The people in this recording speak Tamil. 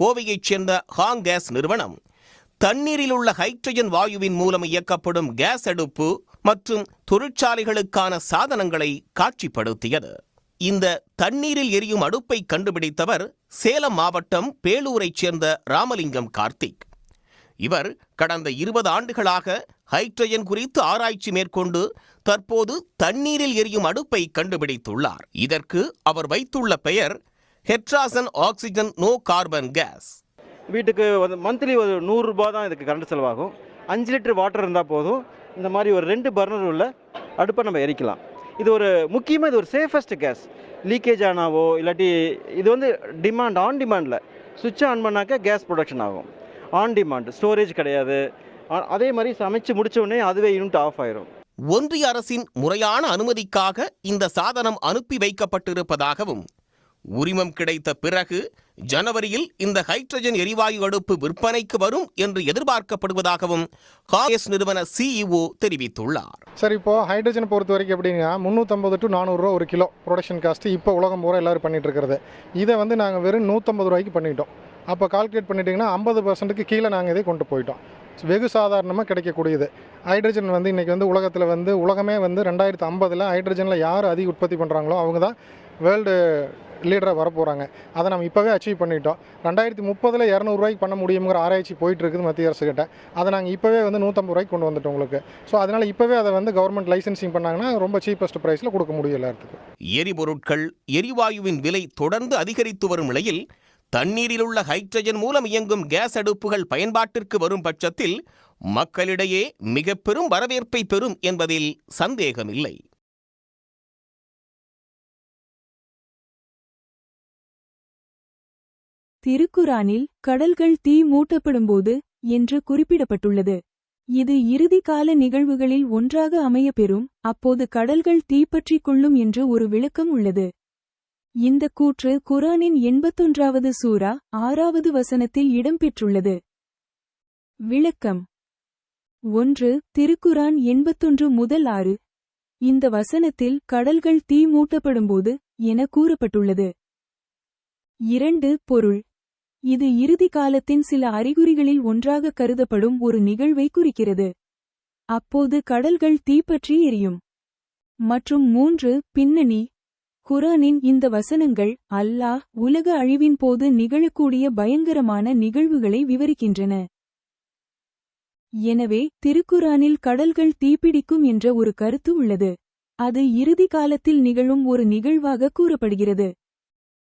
கோவையைச் சேர்ந்த ஹாங் கேஸ் நிறுவனம். தண்ணீரில் உள்ள ஹைட்ரஜன் வாயுவின் மூலம் இயக்கப்படும் கேஸ் அடுப்பு மற்றும் தொழிற்சாலைகளுக்கான சாதனங்களை காட்சிப்படுத்தியது. இந்த தண்ணீரில் எரியும் அடுப்பை கண்டுபிடித்தவர் சேலம் மாவட்டம் பேலூரைச் சேர்ந்த ராமலிங்கம் கார்த்திக். இவர் கடந்த இருபது ஆண்டுகளாக ஹைட்ரஜன் குறித்து ஆராய்ச்சி மேற்கொண்டு தற்போது தண்ணீரில் எரியும் அடுப்பை கண்டுபிடித்துள்ளார். இதற்கு அவர் வைத்துள்ள பெயர் hydrogen oxygen no carbon gas. வீட்டுக்கு வந்து மந்த்லி ஒரு நூறுரூபா தான் இதுக்கு கரண்ட் செலவாகும். அஞ்சு லிட்டர் வாட்டர் இருந்தால் போதும். இந்த மாதிரி ஒரு ரெண்டு பர்னர் உள்ள அடுப்பை நம்ம எரிக்கலாம். இது ஒரு முக்கியமாக இது ஒரு சேஃபஸ்ட் கேஸ் லீக்கேஜ் ஆனாவோ இல்லாட்டி இது வந்து டிமாண்ட் ஆன் டிமாண்டில் சுவிட்ச் ஆன் பண்ணாக்க கேஸ் ப்ரொடக்ஷன் ஆகும். ஆன் டிமாண்ட் ஸ்டோரேஜ் கிடையாது. அதே மாதிரி சமைச்சு முடிச்ச உடனே அதுவே யூனிட் ஆஃப் ஆயிரும். ஒன்றிய அரசின் முறையான அனுமதிக்காக இந்த சாதனம் அனுப்பி வைக்கப்பட்டிருப்பதாகவும் உரிமம் கிடைத்த பிறகு ஜனவரியில் இந்த ஹைட்ரஜன் எரிவாயு அடுப்பு விற்பனைக்கு வரும் என்று எதிர்பார்க்கப்படுவதாகவும் காங்கிரஸ் நிறுவன சிஇஓ தெரிவித்துள்ளார். சார் இப்போ ஹைட்ரஜன் பொறுத்த வரைக்கும் எப்படின்னா முந்நூற்றம்பது டு நானூறுரூவா ஒரு கிலோ ப்ரொடக்ஷன் காஸ்ட்டு இப்போ உலகம் பூரா எல்லாரும் பண்ணிட்டு இருக்கிறது. இதை வந்து நாங்கள் வெறும் நூற்றம்பது ரூபாய்க்கு பண்ணிட்டோம். அப்போ கால்குலேட் பண்ணிட்டீங்கன்னா ஐம்பது பர்சன்ட்டுக்கு கீழே நாங்கள் இதை கொண்டு போயிட்டோம். வெகு சாதாரணமாக கிடைக்கக்கூடியது. ஹைட்ரஜன் வந்து இன்றைக்கி வந்து உலகத்தில் வந்து உலகமே வந்து ரெண்டாயிரத்து ஐம்பதில் ஹைட்ரஜனில் யார் அதிக உற்பத்தி பண்ணுறாங்களோ அவங்க தான் வேர்ல்டு லீடராக வரப்போகிறாங்க அதை நம்ம இப்போவே அச்சீவ் பண்ணிட்டோம். ரெண்டாயிரத்தி முப்பதில் இரநூறுவாய்க்கு பண்ண முடியுங்கிற ஆராய்ச்சி போயிட்டு இருக்குது மத்திய அரசு அதை நாங்கள் இப்போவே வந்து நூற்றம்பது ரூபாய்க்கு கொண்டு வந்துட்டோம் உங்களுக்கு. ஸோ அதனால் இப்போவே அதை வந்து கவர்மெண்ட் லைசன்சிங் பண்ணாங்கன்னா ரொம்ப சீப்பஸ்ட் ப்ரைஸில் கொடுக்க முடியும் எல்லாத்துக்கு எரிபொருட்கள் எரிவாயுவின் விலை தொடர்ந்து அதிகரித்து வரும் நிலையில் தண்ணீரில் உள்ள ஹைட்ரஜன் மூலம் இயங்கும் கேஸ் அடுப்புகள் பயன்பாட்டிற்கு வரும் பட்சத்தில் மக்களிடையே மிக பெரும் வரவேற்பை பெறும் என்பதில் சந்தேகமில்லை. திருக்குரானில் கடல்கள் தீ மூட்டப்படும்போது என்று குறிப்பிடப்பட்டுள்ளது. இது இறுதி கால நிகழ்வுகளில் ஒன்றாக அமையப்பெறும் அப்போது கடல்கள் தீப்பற்றிக் கொள்ளும் என்று ஒரு விளக்கம் உள்ளது. இந்த கூற்று குரானின் எண்பத்தொன்றாவது சூரா ஆறாவது வசனத்தில் இடம்பெற்றுள்ளது. விளக்கம். ஒன்று திருக்குரான் எண்பத்தொன்று முதல் ஆறு. இந்த வசனத்தில் கடல்கள் தீ மூட்டப்படும்போது என கூறப்பட்டுள்ளது. இரண்டு பொருள். இது இறுதி காலத்தின் சில அறிகுறிகளில் ஒன்றாக கருதப்படும் ஒரு நிகழ்வை குறிக்கிறது. அப்போது கடல்கள் தீப்பற்றி எரியும். மற்றும் மூன்று பின்னணி. குரானின் இந்த வசனங்கள் அல்லாஹ் உலக அழிவின் போது நிகழக்கூடிய பயங்கரமான நிகழ்வுகளை விவரிக்கின்றன. எனவே திருக்குரானில் கடல்கள் தீப்பிடிக்கும் என்ற ஒரு கருத்து உள்ளது. அது இறுதி காலத்தில் நிகழும் ஒரு நிகழ்வாக கூறப்படுகிறது.